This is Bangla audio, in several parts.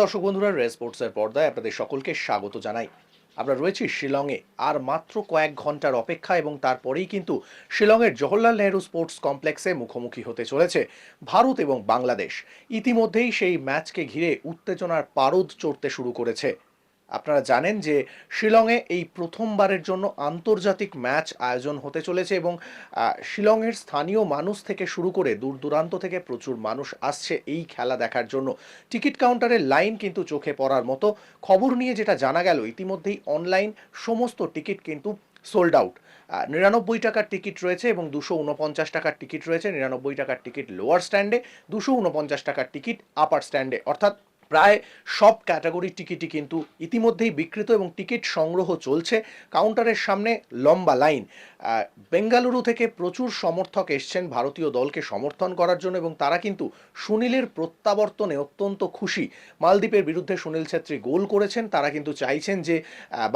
দর্শক বন্ধুরা রে স্পোর্টসের পর্দায় আপনাদের সকলকে স্বাগত জানাই। আমরা রয়েছি শিলংয়ে, আর মাত্র কয়েক ঘণ্টার অপেক্ষা এবং তারপরেই কিন্তু শিলংয়ের জওহরলাল নেহরু স্পোর্টস কমপ্লেক্সে মুখোমুখি হতে চলেছে ভারত এবং বাংলাদেশ। ইতিমধ্যেই সেই ম্যাচকে ঘিরে উত্তেজনার পারদ চড়তে শুরু করেছে আপনারা জানেন যে শিলংয়ে এই প্রথমবারের জন্য আন্তর্জাতিক ম্যাচ আয়োজন হতে চলেছে এবং শিলংয়ের স্থানীয় মানুষ থেকে শুরু করে দূর দূরান্ত থেকে প্রচুর মানুষ আসছে এই খেলা দেখার জন্য। টিকিট কাউন্টারের লাইন কিন্তু চোখে পড়ার মতো। খবর নিয়ে যেটা জানা গেল, ইতিমধ্যেই অনলাইন সমস্ত টিকিট কিন্তু সোল্ড আউট। নিরানব্বই টাকার টিকিট রয়েছে এবং দুশো উনপঞ্চাশ টাকার টিকিট রয়েছে। নিরানব্বই টাকার টিকিট লোয়ার স্ট্যান্ডে, দুশো উনপঞ্চাশ টাকার টিকিট আপার স্ট্যান্ডে। অর্থাৎ প্রায় সব ক্যাটাগরির টিকিটই কিন্তু ইতিমধ্যেই বিকৃত এবং টিকিট সংগ্রহ চলছে কাউন্টারের সামনে লম্বা লাইন। বেঙ্গালুরু থেকে প্রচুর সমর্থক এসছেন ভারতীয় দলকে সমর্থন করার জন্য এবং তারা কিন্তু সুনীলের প্রত্যাবর্তনে অত্যন্ত খুশি। মালদ্বীপের বিরুদ্ধে সুনীল ছেত্রী গোল করেছেন, তারা কিন্তু চাইছেন যে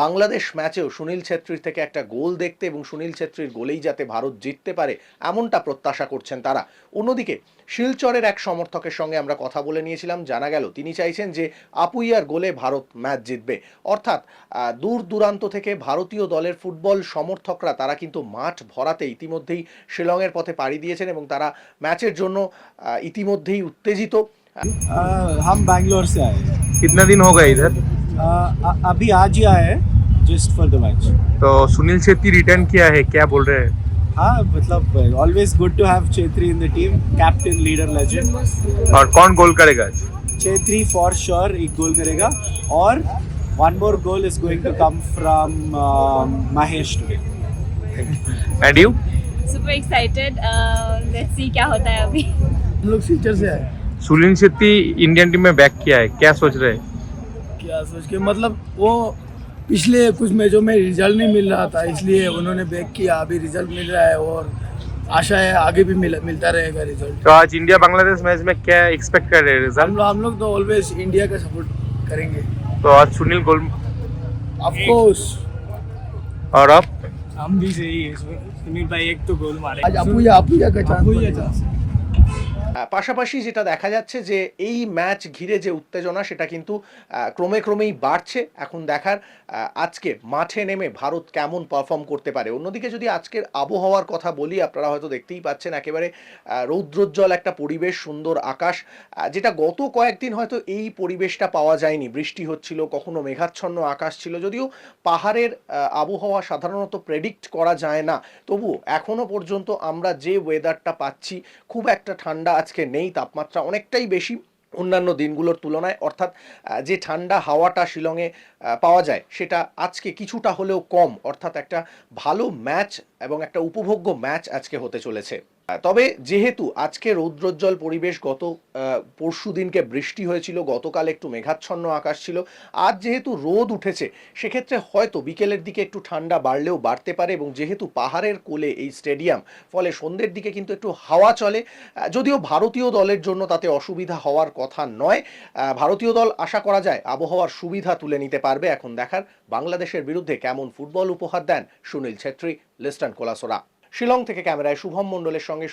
বাংলাদেশ ম্যাচেও সুনীল ছেত্রীর থেকে একটা গোল দেখতে এবং সুনীল ছেত্রীর গোলেই যাতে ভারত জিততে পারে এমনটা প্রত্যাশা করছেন তারা। অন্যদিকে শিলচরের এক সমর্থকের সঙ্গে আমরা কথা বলে নিয়েছিলাম, জানা গেল তিনি চাইছেন যে আপুইয়ার গোলে ভারত ম্যাচ জিতবে অর্থাৎ আহ, দূর দূরান্ত থেকে ভারতীয় দলের ফুটবল সমর্থকরা তারা কিন্তু মাঠ ভরাতে ইতিমধ্যেই শিলংয়ের পথে পাড়ি দিয়েছেন এবং তারা ম্যাচের জন্য আহ, ইতিমধ্যেই উত্তেজিত आ, हम बैंगलोर से आए हैं। कितना दिन हो गए इधर आ, अ- अभी आज ही आए हैं जस्ट फॉर द मैच तो सुनील छेत्री रिटर्न किया है क्या बोल रहे हैं हाँ मतलब always good to have Chhetri in the team captain leader legend और कौन गोल करेगा आज चेत्री फॉर श्योर एक गोल करेगा। और one more goal is going to come from Mahesh today and you super excited let's see क्या होता है अभी। हम लोग सिलचर से आए। सुनील छेत्री इंडियन टीम में बैक किया है। क्या सोच रहे हैं? क्या सोच के? मतलब वो पिछले कुछ मैचों में रिज़ल्ट नहीं मिल रहा था इसलिए उन्होंने बैक किया। अभी रिज़ल्ट मिल रहा है और आशा है आगे भी मिल, मिलता रहेगा रिज़ल्ट तो आज इंडिया बांग्लादेश मैच में क्या एक्सपेक्ट कर रहे हैं हम रिज़ल्ट लोग हम लोग तो ऑलवेज इंडिया का सपोर्ट करेंगे। तो आज सुनील गोल ऑफकोर्स और आप? हम भी सही है सुनील भाई एक तो गोल मारे। आज अपूजा अपूजा का चांस পাশাপাশি যেটা দেখা যাচ্ছে যে এই ম্যাচ ঘিরে যে উত্তেজনা, সেটা কিন্তু ক্রমে ক্রমেই বাড়ছে। এখন দেখার আজকে মাঠে নেমে ভারত কেমন পারফর্ম করতে পারে? অন্যদিকে যদি আজকের আবহাওয়ার কথা বলি, আপনারা হয়তো দেখতেই পাচ্ছেন একেবারে রৌদ্রোজ্জ্বল একটা পরিবেশ, সুন্দর আকাশ যেটা গত কয়েকদিন হয়তো এই পরিবেশটা পাওয়া যায়নি। বৃষ্টি হচ্ছিল, কখনো মেঘাচ্ছন্ন আকাশ ছিল, যদিও পাহাড়ের আবহাওয়া সাধারণত প্রেডিক্ট করা যায় না। তবুও এখনও পর্যন্ত আমরা যে ওয়েদারটা পাচ্ছি, খুব একটা ঠান্ডা আজকে নেই, তাপমাত্রা অনেকটাই বেশি অন্যান্য দিনগুলোর তুলনায়। অর্থাৎ যে ঠান্ডা হাওয়াটা শিলংয়ে পাওয়া যায়, সেটা আজকে কিছুটা হলেও কম। অর্থাৎ একটা ভালো ম্যাচ এবং একটা উপভোগ্য ম্যাচ আজকে হতে চলেছে। তবে যেহেতু আজকে রৌদ্রোজ্জ্বল পরিবেশ গত পরশু দিনকে বৃষ্টি হয়েছিল, গতকাল একটু মেঘাচ্ছন্ন আকাশ ছিল, আজ যেহেতু রোদ উঠেছে, সেক্ষেত্রে হয়তো বিকেলের দিকে একটু ঠান্ডা বাড়লেও বাড়তে পারে এবং যেহেতু পাহাড়ের কোলে এই স্টেডিয়াম, ফলে সন্ধ্যের দিকে কিন্তু একটু হাওয়া চলে। যদিও ভারতীয় দলের জন্য তাতে অসুবিধা হওয়ার কথা নয় ভারতীয় দল আশা করা যায় আবহাওয়ার সুবিধা তুলে নিতে পারবে। এখন দেখার বাংলাদেশের বিরুদ্ধে কেমন ফুটবল উপহার দেন সুনীল ছেত্রী লিস্টন কোলাসোরা। শিলং থেকে ক্যামেরায় শুভম মণ্ডলের সঙ্গে